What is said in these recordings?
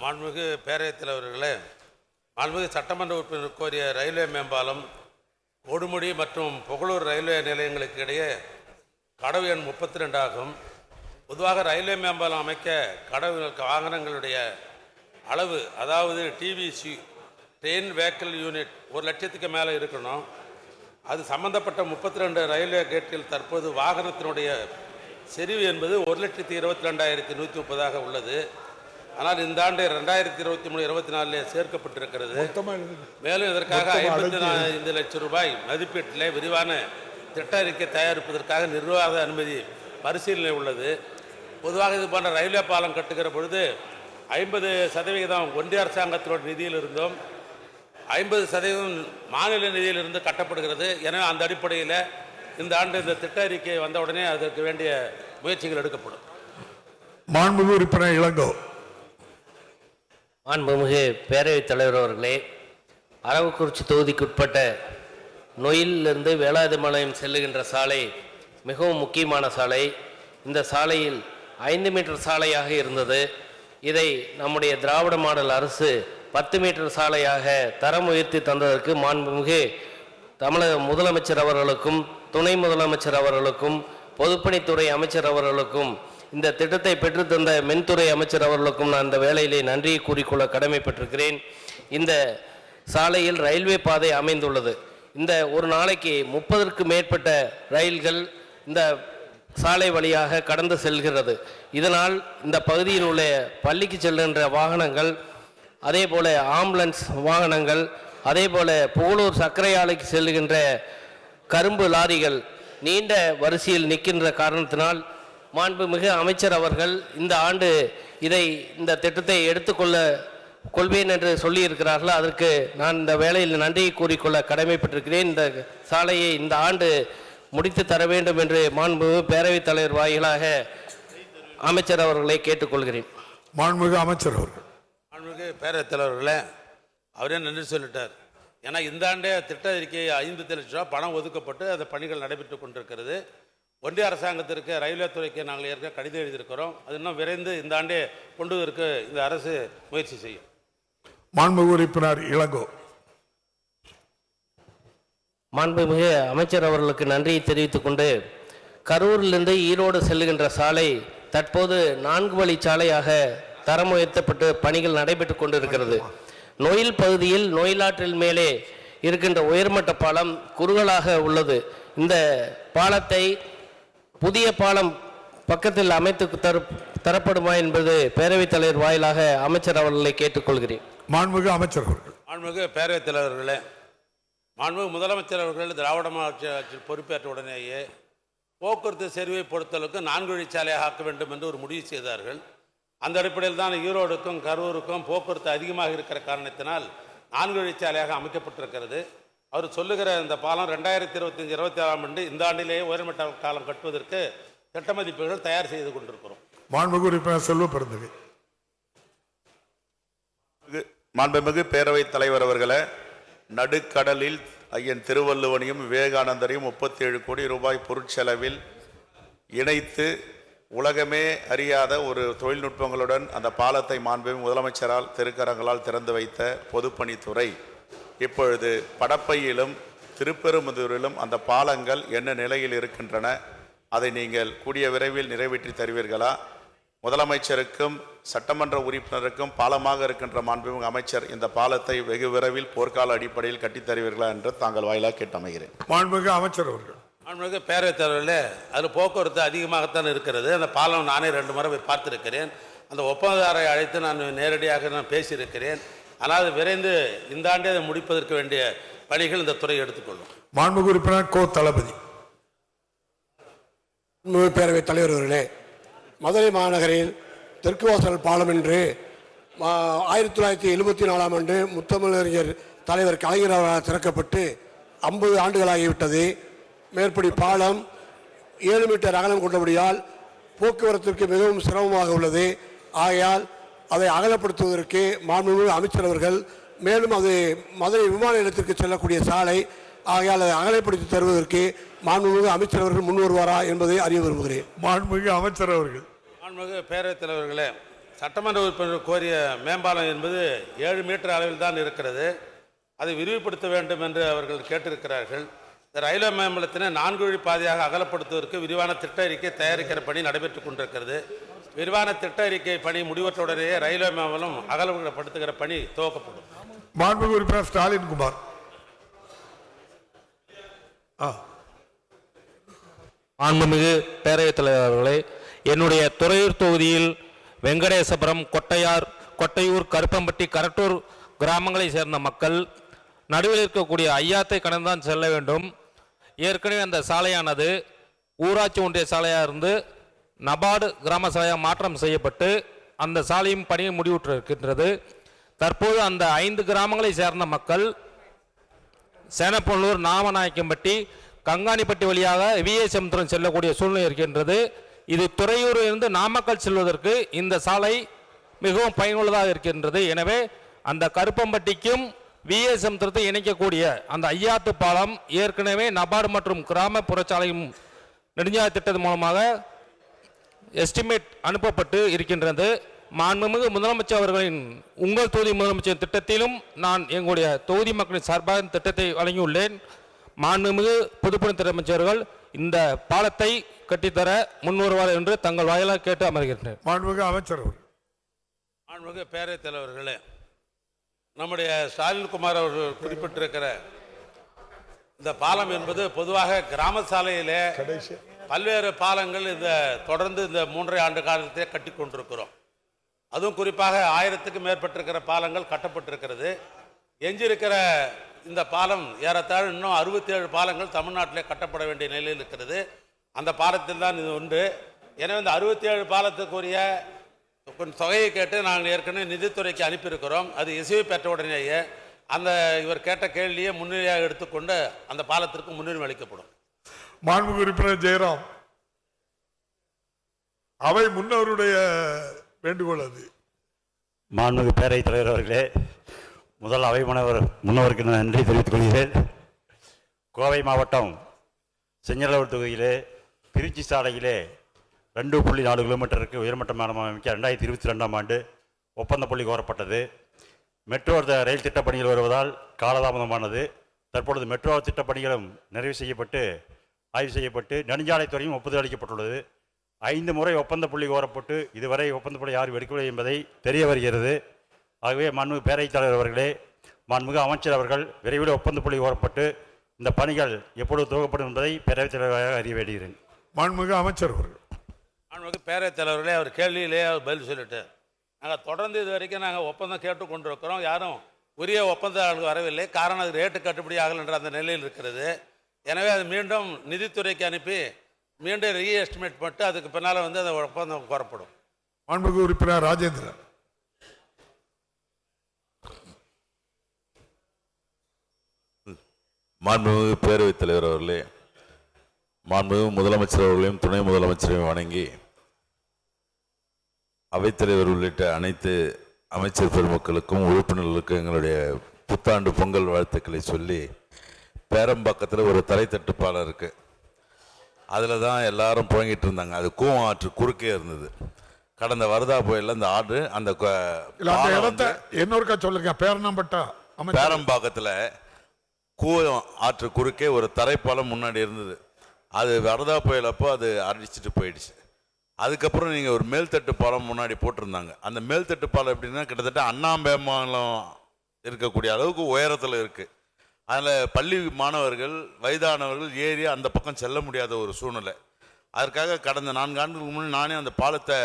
மாண்புமிகு பேரவைத் தலைவர்களே மாண்புமிகு சட்டமன்ற உறுப்பினர் கோரிய ரயில்வே மேம்பாலம் கொடுமுடி மற்றும் புகழூர் ரயில்வே நிலையங்களுக்கு இடையே கடவு எண் முப்பத்தி ரெண்டு ஆகும் பொதுவாக ரயில்வே மேம்பாலம் அமைக்க கடவு வாகனங்களுடைய அளவு அதாவது டிவிசி ட்ரெயின் வெஹிக்கிள் யூனிட் ஒரு லட்சத்துக்கு மேலே இருக்கணும். அது சம்பந்தப்பட்ட முப்பத்தி ரெண்டு ரயில்வே கேட்டில் தற்போது வாகனத்தினுடைய செறிவு என்பது ஒரு லட்சத்தி இருபத்தி ரெண்டாயிரத்தி நூற்றி முப்பதாக உள்ளது. ஆனால் இந்த ஆண்டு ரெண்டாயிரத்தி இருபத்தி மூணு இருபத்தி நாலில் சேர்க்கப்பட்டிருக்கிறது. மேலும் இதற்காக ஐம்பத்தி ஐந்து லட்சம் ரூபாய் மதிப்பீட்டில் விரிவான திட்ட அறிக்கை தயாரிப்பதற்காக நிர்வாக அனுமதி பரிசீலனை உள்ளது. பொதுவாக இது போன்ற ரயில்வே பாலம் கட்டுகிற பொழுது ஐம்பது சதவிகிதம் ஒன்றிய அரசாங்கத்தினோட நிதியில் இருந்தும் ஐம்பது சதவீதம் மாநில நிதியிலிருந்து கட்டப்படுகிறது. எனவே அந்த அடிப்படையில் இந்த ஆண்டு இந்த திட்ட அறிக்கை வந்த உடனே அதற்கு வேண்டிய முயற்சிகள் எடுக்கப்படும். மாண்புமிகு உறுப்பினர் இளங்கோ மாண்புமிகு பேரவைத் தலைவர் அவர்களே அரவக்குறிச்சி தொகுதிக்குட்பட்ட நொயிலிருந்து வேளாதிமலையம் செல்லுகின்ற சாலை மிகவும் முக்கியமான சாலை. இந்த சாலையில் ஐந்து மீட்டர் சாலையாக இருந்தது. இதை நம்முடைய திராவிட மாடல் அரசு பத்து மீட்டர் சாலையாக தரம் உயர்த்தி தந்ததற்கு மாண்புமிகு தமிழக முதலமைச்சர் அவர்களுக்கும் துணை முதலமைச்சர் அவர்களுக்கும் பொதுப்பணித்துறை அமைச்சர் அவர்களுக்கும் இந்த திட்டத்தை பெற்றுத்தந்த மின்துறை அமைச்சர் அவர்களுக்கும் நான் இந்த வேலையிலே நன்றியை கூறிக்கொள்ள கடமைப்பட்டிருக்கிறேன். இந்த சாலையில் ரயில்வே பாதை அமைந்துள்ளது. இந்த ஒரு நாளைக்கு முப்பதற்கு மேற்பட்ட ரயில்கள் இந்த சாலை வழியாக கடந்து செல்கிறது. இதனால் இந்த பகுதியில் உள்ள பள்ளிக்கு செல்கின்ற வாகனங்கள் அதே போல் ஆம்புலன்ஸ் வாகனங்கள் அதே போல் புகழூர் சர்க்கரை ஆலைக்கு செல்கின்ற கரும்பு லாரிகள் நீண்ட வரிசையில் நிற்கின்ற காரணத்தினால் மாண்புமிகு அமைச்சர் அவர்கள் இந்த ஆண்டு இதை இந்த திட்டத்தை எடுத்துக்கொள்ள கொள்வேன் என்று சொல்லியிருக்கிறார்கள்? அதற்கு நான் இந்த வேளையில் நன்றியை கூறிக்கொள்ள கடமைப்பட்டிருக்கிறேன். இந்த சாலையை இந்த ஆண்டு முடித்து தர வேண்டும் என்று மாண்புமிகு பேரவைத் தலைவர் வாயிலாக அமைச்சர் அவர்களை கேட்டுக்கொள்கிறேன். மாண்புமிகு அமைச்சர் அவர்கள். மாண்புமிகு பேரவைத் தலைவர்களே அவரே நன்றி சொல்லிட்டார்? ஏன்னா இந்த ஆண்டே திட்ட அறிக்கை ஐம்பத்தி லட்சம் ரூபா பணம் ஒதுக்கப்பட்டு அந்த பணிகள் நடைபெற்று கொண்டிருக்கிறது. ஒன்றிய அரசாங்கத்திற்கு ரயில்வே துறைக்கு நாங்கள் ஏற்க கடிதம் எழுதியிருக்கிறோம். அது இன்னும் விரைந்து இந்த ஆண்டே கொண்டு வருவதற்கு இந்த அரசு முயற்சி செய்யும். மாண்புமிகு உறுப்பினர் இளங்கோ. மாண்புமிகு அமைச்சர் அவர்களுக்கு நன்றியை தெரிவித்துக் கொண்டு கரூரிலிருந்து ஈரோடு செல்லுகின்ற சாலை தற்போது நான்கு வழி சாலையாக தரம் உயர்த்தப்பட்டு பணிகள் நடைபெற்றுக் கொண்டிருக்கிறது. நொயில் பகுதியில் நொயிலாற்றில் மேலே இருக்கின்ற உயர்மட்ட பாலம் குறுகலாக உள்ளது. இந்த பாலத்தை புதிய பாலம் பக்கத்தில் அமைத்து தரு தரப்படுமா என்பது பேரவைத் தலைவர் வாயிலாக அமைச்சர் அவர்களை கேட்டுக்கொள்கிறேன். மாண்புமிகு அமைச்சர் அவர்கள். மாண்புமிகு பேரவைத் தலைவர்களே மாண்புமிகு முதலமைச்சர் அவர்கள் திராவிட மாவட்ட பொறுப்பேற்ற உடனேயே போக்குவரத்து செறிவை பொறுத்தளவுக்கு நான்கு வழிச்சாலையாக ஆக்க வேண்டும் என்று ஒரு முடிவு செய்தார்கள். அந்த அடிப்படையில் தான் ஈரோடுக்கும் கரூருக்கும் போக்குவரத்து அதிகமாக இருக்கிற காரணத்தினால் நான்கு வழிச்சாலையாக அமைக்கப்பட்டிருக்கிறது. அவர் சொல்லுகிற இந்த பாலம் ரெண்டாயிரத்தி இருபத்தஞ்சி இருபத்தி ஆறாம் ஆண்டு இந்த ஆண்டிலேயே உயர்மட்ட காலம் கட்டுவதற்கு திட்ட மதிப்பீடுகள் தயார் செய்து கொண்டிருக்கிறோம். மாண்புமிகு உறுப்பினர் செல்வ மிகு- மாண்புமிகு பேரவைத் தலைவர் அவர்களே நடுக்கடலில் ஐயன் திருவள்ளுவனையும் விவேகானந்தரையும் முப்பத்தி ஏழு கோடி ரூபாய் பொருட்செலவில் இணைத்து உலகமே அறியாத ஒரு தொழில்நுட்பங்களுடன் அந்த பாலத்தை மாண்புமிகு முதலமைச்சரால் திருக்கரங்களால் திறந்து வைத்த பொதுப்பணித்துறை இப்பொழுது படப்பையிலும் திருப்பெரும்புதூரிலும் அந்த பாலங்கள் என்ன நிலையில் இருக்கின்றன அதை நீங்கள் கூடிய விரைவில் நிறைவேற்றி தருவீர்களா? முதலமைச்சருக்கும் சட்டமன்ற உறுப்பினருக்கும் பாலமாக இருக்கின்ற மாண்புமிகு அமைச்சர் இந்த பாலத்தை வெகு விரைவில் போர்க்கால அடிப்படையில் கட்டித் தருவீர்களா என்று தாங்கள் வாயிலாக கேட்டமைகிறேன். மாண்புமிகு அமைச்சர் அவர்கள். மாண்புமிகு பேரவைத் தலைவர்களே அதில் போக்குவரத்து அதிகமாகத்தான் இருக்கிறது. அந்த பாலம் நானே ரெண்டு முறை போய் பார்த்துருக்கிறேன். அந்த ஒப்பந்ததாரை அழைத்து நான் நேரடியாக நான் பேசியிருக்கிறேன். ஆனால் அது விரைந்து இந்த ஆண்டே அதை முடிப்பதற்கு வேண்டிய பணிகள் இந்த துறை எடுத்துக்கொள்ளும். மாண்புமிகு உறுப்பினர் கோ தளபதி. பேரவைத் தலைவர் அவர்களே மதுரை மாநகரில் தெற்கு வாசல் பாலம் என்று மா- ஆயிரத்தி தொள்ளாயிரத்தி எழுபத்தி நாலாம் ஆண்டு முத்தமிழறிஞர் தலைவர் கலைஞர் அவர்களால் திறக்கப்பட்டு ஐம்பது ஆண்டுகளாகிவிட்டது. மேற்படி பாலம் ஏழு மீட்டர் அகலம் கொண்டபடியால் போக்குவரத்திற்கு மிகவும் சிரமமாக உள்ளது. ஆகையால் அதை அகலப்படுத்துவதற்கு மாண்புமிகு அமைச்சர் அவர்கள் மேலும் அது மதுரை விமான நிலையத்திற்கு செல்லக்கூடிய சாலை ஆகையால் அதை அகலப்படுத்தி தருவதற்கு மாண்புமிகு அமைச்சர் அவர்கள் முன் வருவாரா என்பதை அறிய விரும்புகிறேன். மாண்புமிகு அமைச்சர் அவர்கள். மாண்புமிகு பேரவைத் தலைவர்களே சட்டமன்ற உறுப்பினர் கோரிய மேம்பாலம் என்பது ஏழு மீட்டர் அளவில் தான் இருக்கிறது. அதை விரிவுபடுத்த வேண்டும் என்று அவர்கள் கேட்டிருக்கிறார்கள். இந்த ரயில்வே மேம்பாலத்தினை நான்கு வழி பாதையாக அகலப்படுத்துவதற்கு விரிவான திட்ட அறிக்கை தயாரிக்கிற பணி நடைபெற்றுக் கொண்டிருக்கிறது. விரிவான திட்ட அறிக்கை பணி முடிவற்றுடனேயே ரயில்வே மேம்பாலம் அகலப்படுத்துகிற பணி துவக்கப்படும். மாண்புமிகு உறுப்பினர் ஸ்டாலின் குமார். ஆ. மாண்புமிகு பேரவைத் தலைவர் அவர்களே என்னுடைய துறையூர் தொகுதியில் வெங்கடேசபுரம் கொட்டையார் கொட்டையூர் கருப்பம்பட்டி கரட்டூர் கிராமங்களைச் சேர்ந்த மக்கள் நடுவில் இருக்கக்கூடிய ஐயாத்தை கடந்துதான் செல்ல வேண்டும். ஏற்கனவே அந்த சாலையானது ஊராட்சி ஒன்றிய சாலையாக இருந்து நபார்டு கிராம சாலையாக மாற்றம் செய்யப்பட்டு அந்த சாலையும் பணியும் முடிவுற்று இருக்கின்றது தற்போது அந்த ஐந்து கிராமங்களை சேர்ந்த மக்கள் சேனப்பள்ளூர் நாமநாயக்கம்பட்டி கங்காணிப்பட்டி வழியாக விஏசமுத்திரம் செல்லக்கூடிய சூழ்நிலை இருக்கின்றது. இது துறையூரில் இருந்து நாமக்கல் செல்வதற்கு இந்த சாலை மிகவும் பயனுள்ளதாக இருக்கின்றது. எனவே அந்த கருப்பம்பட்டிக்கும் விஏசமுத்திரத்தை இணைக்கக்கூடிய அந்த ஐயாத்து பாலம் ஏற்கனவே நபார்டு மற்றும் கிராமப்புற சாலையும் நெடுஞ்சாலை திட்டத்தின் மூலமாக எஸ்டிமேட் அனுப்பப்பட்டு இருக்கின்றது. மாண்புமிகு முதலமைச்சர் அவர்களின் உங்கள் தொகுதி முதலமைச்சர் திட்டத்திலும் நான் எங்களுடைய தொகுதி மக்களின் சார்பாக திட்டத்தை வழங்கியுள்ளேன். மாண்புமிகு பொதுப்பணித்துறை அமைச்சர்கள் இந்த பாலத்தை கட்டித்தர முன்வருவார் என்று தங்கள் வாயிலாக கேட்டு அமர்கின்றேன். மாண்புமிகு அமைச்சர் அவர்கள். மாண்புமிகு பேரவைத் தலைவர்களே நம்முடைய ஸ்டாலின் குமார் அவர்கள் குறிப்பிட்டிருக்கிற இந்த பாலம் என்பது பொதுவாக கிராம சாலையிலே பல்வேறு பாலங்கள் இந்த தொடர்ந்து இந்த மூன்றரை ஆண்டு காலத்திலே கட்டி கொண்டிருக்கிறோம். அதுவும் குறிப்பாக ஆயிரத்துக்கும் மேற்பட்டிருக்கிற பாலங்கள் கட்டப்பட்டிருக்கிறது. எஞ்சியிருக்கிற இந்த பாலம் ஏறத்தாழ இன்னும் அறுபத்தி ஏழு பாலங்கள் தமிழ்நாட்டிலே கட்டப்பட வேண்டிய நிலையில் இருக்கிறது. அந்த பாலத்தில் தான் இது உண்டு. எனவே இந்த அறுபத்தி ஏழு பாலத்துக்குரிய கொஞ்சம் தொகையை கேட்டு நாங்கள் ஏற்கனவே நிதித்துறைக்கு அனுப்பியிருக்கிறோம். அது இசைவு பெற்ற உடனேயே அந்த இவர் கேட்ட கேள்வியை முன்னிலையாக எடுத்துக்கொண்டு அந்த பாலத்திற்கு முன்னுரிமை அளிக்கப்படும். மாண்புமிகு உறுப்பினர் ஜெயராம் அவை முன்னவருடைய வேண்டுகோள் அது. மாண்புமிகு பேரவைத் தலைவர் அவர்களே முதல் அவை முன்னவர் முன்னவருக்கு நான் நன்றி தெரிவித்துக் கொள்கிறேன். கோவை மாவட்டம் செஞ்சலூர் தொகுதியிலே திருச்சி சாலையிலே ரெண்டு புள்ளி நாலு கிலோமீட்டருக்கு உயர்மட்டமான அமைக்க ரெண்டாயிரத்தி இருபத்தி ரெண்டாம் ஆண்டு ஒப்பந்த புள்ளி கோரப்பட்டது. மெட்ரோ த- ரயில் திட்டப்பணிகள் வருவதால் காலதாமதமானது. தற்பொழுது மெட்ரோ திட்டப்பணிகளும் நிறைவு செய்யப்பட்டு ஆய்வு செய்யப்பட்டு நெடுஞ்சாலைத்துறையும் ஒப்புதல் அளிக்கப்பட்டுள்ளது. ஐந்து முறை ஒப்பந்த புள்ளி கோரப்பட்டு இதுவரை ஒப்பந்த புள்ளி யாரும் எடுக்கவில்லை என்பதை தெரிய வருகிறது. ஆகவே மாண்புமிகு பேரவைத் தலைவர் அவர்களே மாண்புமிகு அமைச்சர் அவர்கள் விரைவில் ஒப்பந்த புள்ளி கோரப்பட்டு இந்த பணிகள் எப்பொழுது துவக்கப்படும் என்பதை பேரவைத் தலைவராக அறிய வேண்டுகிறேன். மாண்புமிகு அமைச்சர் அவர்கள். மாண்புமிகு பேரவைத் தலைவர்களே அவர் கேள்வியிலே அவர் பதில் சொல்லிட்டு நாங்கள் தொடர்ந்து இது வரைக்கும் நாங்கள் ஒப்பந்தம் கேட்டு கொண்டிருக்கிறோம் யாரும் உரிய ஒப்பந்தம் வரவில்லை. காரணம் அது ரேட்டு கட்டுப்படி ஆகலை என்ற அந்த நிலையில் இருக்கிறது. எனவே அது மீண்டும் நிதித்துறைக்கு அனுப்பி மீண்டும் ரீ எஸ்டிமேட் பண்ணிட்டு அதுக்கு பின்னால் வந்து அந்த ஒப்பந்தம் கோரப்படும். மாண்புமிகு உறுப்பினர் ராஜேந்திரன். மாண்புமிகு பேரவைத் தலைவர் அவர்களே மாண்புமிகு முதலமைச்சர் அவர்களையும் துணை முதலமைச்சரையும் வணங்கி அவைத்தலைவர் உள்ளிட்ட அனைத்து அமைச்சர் பெருமக்களுக்கும் உறுப்பினர்களுக்கும் எங்களுடைய புத்தாண்டு பொங்கல் வாழ்த்துக்களை சொல்லி பேரம்பாக்கத்தில் ஒரு தலைத்தட்டு பாலம் இருக்கு. அதில் தான் எல்லாரும் புழங்கிட்டு இருந்தாங்க. அது கூவம் ஆற்று குறுக்கே இருந்தது. கடந்த வருதா புயல்ல அந்த ஆறு அந்த இடத்த இன்னொருக்கா சொல்லுங்க. பேரணம்பட்டா பேரம்பாக்கத்தில் கூவம் ஆற்று குறுக்கே ஒரு தரைப்பாலம் முன்னாடி இருந்தது. அது வரதா புயல் அப்போ அது அடிச்சிட்டு போயிடுச்சு. அதுக்கப்புறம் நீங்கள் ஒரு மேல்தட்டு பாலம் முன்னாடி போட்டிருந்தாங்க. அந்த மேல்தட்டு பாலம் எப்படின்னா கிட்டத்தட்ட அண்ணாம்பேமாலம் இருக்கக்கூடிய அளவுக்கு உயரத்தில் இருக்குது அதில் பள்ளி மாணவர்கள் வயதானவர்கள் ஏறி அந்த பக்கம் செல்ல முடியாத ஒரு சூழ்நிலை. அதற்காக கடந்த நான்கு ஆண்டுகளுக்கு முன்னாடி நானே அந்த பாலத்தை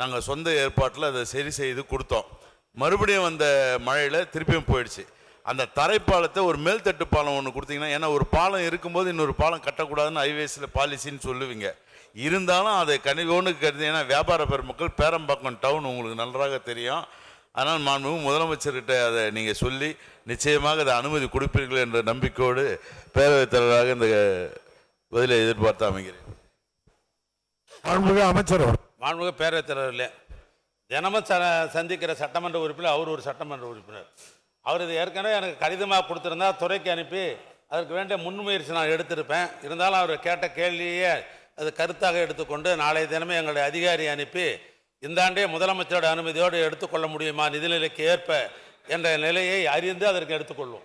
நாங்கள் சொந்த ஏற்பாட்டில் அதை சரி செய்து கொடுத்தோம். மறுபடியும் வந்த மழையில் திருப்பியும் போயிடுச்சு. அந்த தரைப்பாலத்தை ஒரு மேல்தட்டு பாலம் ஒன்று கொடுத்தீங்கன்னா ஏன்னா ஒரு பாலம் இருக்கும்போது இன்னொரு பாலம் கட்டக்கூடாதுன்னு ஹைவேஸில் பாலிசின்னு சொல்லுவீங்க. இருந்தாலும் அதை கனிவோன்னு கருதி ஏன்னா வியாபார பெருமக்கள் பேரம்பாக்கம் டவுன் உங்களுக்கு நன்றாக தெரியும். அதனால் மாண்புமிகு முதலமைச்சர்கிட்ட அதை நீங்கள் சொல்லி நிச்சயமாக அதை அனுமதி கொடுப்பீர்கள் என்ற நம்பிக்கையோடு பேரவைத் தலைவராக இந்த பதிலை எதிர்பார்த்து அமைகிறேன். மாண்புமிகு அமைச்சர் மாண்புமிகு பேரவைத் தலைவர்களே தினமும் ச சந்திக்கிற சட்டமன்ற உறுப்பினர் அவர் ஒரு சட்டமன்ற உறுப்பினர். அவர் இது ஏற்கனவே எனக்கு கடிதமாக கொடுத்துருந்தா துறைக்கு அனுப்பி அதற்கு வேண்டிய முன்முயற்சி நான் எடுத்திருப்பேன். இருந்தாலும் அவர் கேட்ட கேள்வியே அது கருத்தாக எடுத்துக்கொண்டு நாளைய தினமே எங்களுடைய அதிகாரி அனுப்பி இந்த ஆண்டே முதலமைச்சரோட அனுமதியோடு எடுத்துக்கொள்ள முடியுமா? நிதிநிலைக்கு ஏற்ப என்ற நிலையை அறிந்து அதற்கு எடுத்துக்கொள்வோம்.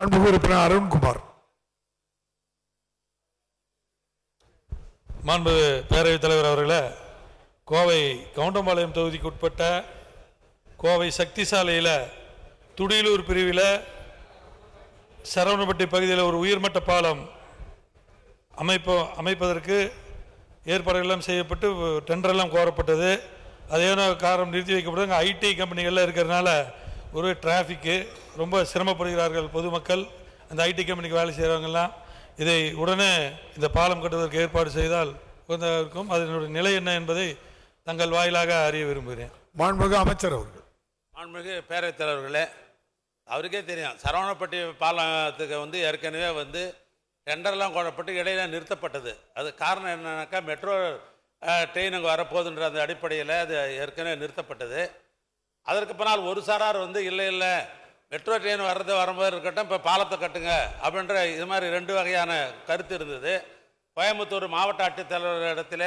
மாண்புமிகு உறுப்பினர் அருண்குமார். மாண்பு பேரவைத் தலைவர் அவர்களே கோவை கவுண்டம்பாளையம் தொகுதிக்கு உட்பட்ட கோவை சக்தி சாலையில் துடியலூர் பிரிவில் சரவணப்பட்டி பகுதியில் ஒரு உயர்மட்ட பாலம் அமைப்போ அமைப்பதற்கு ஏற்பாடுகளெல்லாம் செய்யப்பட்டு டெண்டரெல்லாம் கோரப்பட்டது. அதே காரணம் நிறுத்தி வைக்கப்பட்டது. ஐடி கம்பெனிகள்லாம் இருக்கிறதுனால ஒரு டிராஃபிக்கு ரொம்ப சிரமப்படுகிறார்கள் பொதுமக்கள். அந்த ஐடி கம்பெனிக்கு வேலை செய்கிறவங்கெல்லாம் இதை உடனே இந்த பாலம் கட்டுவதற்கு ஏற்பாடு செய்தால் உகந்ததாக இருக்கும். அதனுடைய நிலை என்ன என்பதை தங்கள் வாயிலாக அறிய விரும்புகிறேன். மாண்புமிகு அமைச்சர் அவர்கள். மாண்புமிகு பேரவைத் தலைவர்களே அவருக்கே தெரியும். சரவணப்பட்டி பாலத்துக்கு வந்து ஏற்கனவே வந்து டெண்டர்லாம் கோடப்பட்டு இடையில நிறுத்தப்பட்டது. அது காரணம் என்னன்னாக்கா மெட்ரோ ட்ரெயின் அங்கே வரப்போகுதுன்ற அந்த அடிப்படையில் அது ஏற்கனவே நிறுத்தப்பட்டது. அதற்கு பின்னால் ஒரு சாரார் வந்து இல்லை இல்லை மெட்ரோ ட்ரெயின் வர்றது வரும்போது இருக்கட்டும் இப்போ பாலத்தை கட்டுங்க அப்படின்ற இது மாதிரி ரெண்டு வகையான கருத்து இருந்தது. கோயம்புத்தூர் மாவட்ட ஆட்சித்தலைவர் இடத்துல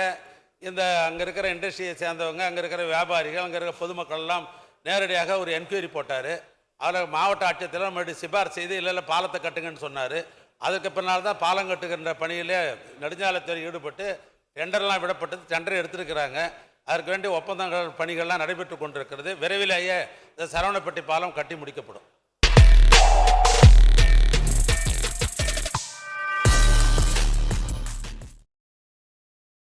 இந்த அங்கே இருக்கிற இண்டஸ்ட்ரியை சேர்ந்தவங்க அங்கே இருக்கிற வியாபாரிகள் அங்கே இருக்கிற பொதுமக்கள்லாம் நேரடியாக ஒரு என்கொயரி போட்டார். அதில் மாவட்ட ஆட்சித்தலைவர் மறுபடியும் சிபார் செய்து இல்லை இல்லை பாலத்தை கட்டுங்கன்னு சொன்னார். அதுக்கு பின்னால் தான் பாலம் கட்டுகின்ற பணியிலே நெடுஞ்சாலைத்துறை ஈடுபட்டு டெண்டர்லாம் விடப்பட்டது டெண்டர் எடுத்திருக்கிறாங்க. அதற்கு வேண்டிய ஒப்பந்தங்கள் பணிகள்லாம் நடைபெற்று கொண்டிருக்கிறது. விரைவிலேயே இந்த சரவணப்பட்டி பாலம் கட்டி முடிக்கப்படும்.